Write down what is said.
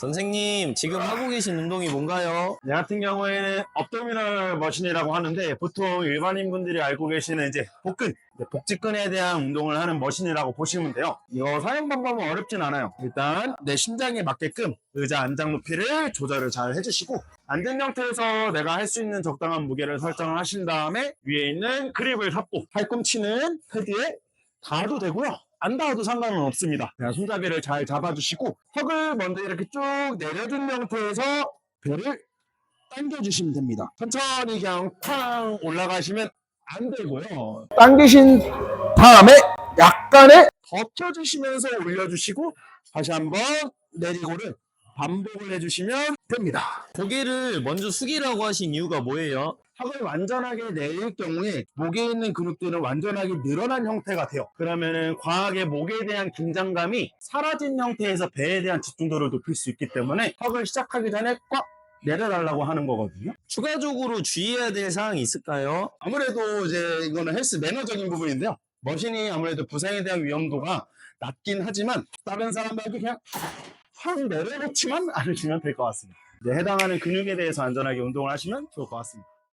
선생님, 지금 하고 계신 운동이 뭔가요? 내 같은 경우에는 업도미널 머신이라고 하는데 보통 일반인 분들이 알고 계시는 이제 복근, 복직근에 대한 운동을 하는 머신이라고 보시면 돼요. 이거 사용 방법은 어렵진 않아요. 일단 내 심장에 맞게끔 의자 안장 높이를 조절을 잘 해주시고 앉은 상태에서 내가 할 수 있는 적당한 무게를 설정을 하신 다음에 위에 있는 그립을 잡고 팔꿈치는 패드에 닿아도 되고요. 안 닿아도 상관은 없습니다. 그냥 손잡이를 잘 잡아주시고 턱을 먼저 이렇게 쭉 내려준 상태에서 배를 당겨주시면 됩니다. 천천히 그냥 팡 올라가시면 안 되고요. 당기신 다음에 약간의 덮쳐주시면서 올려주시고 다시 한번 내리고를 반복을 해주시면 됩니다. 고개를 먼저 숙이라고 하신 이유가 뭐예요? 턱을 완전하게 내릴 경우에 목에 있는 근육들은 완전하게 늘어난 형태가 돼요. 그러면은 과하게 목에 대한 긴장감이 사라진 형태에서 배에 대한 집중도를 높일 수 있기 때문에 턱을 시작하기 전에 꽉 내려달라고 하는 거거든요. 추가적으로 주의해야 될 사항이 있을까요? 아무래도 이제 이거는 헬스 매너적인 부분인데요. 머신이 아무래도 부상에 대한 위험도가 낮긴 하지만 다른 사람들에게 그냥 확 내려놓지만 않으시면 될 것 같습니다. 해당하는 근육에 대해서 안전하게 운동을 하시면 좋을 것 같습니다.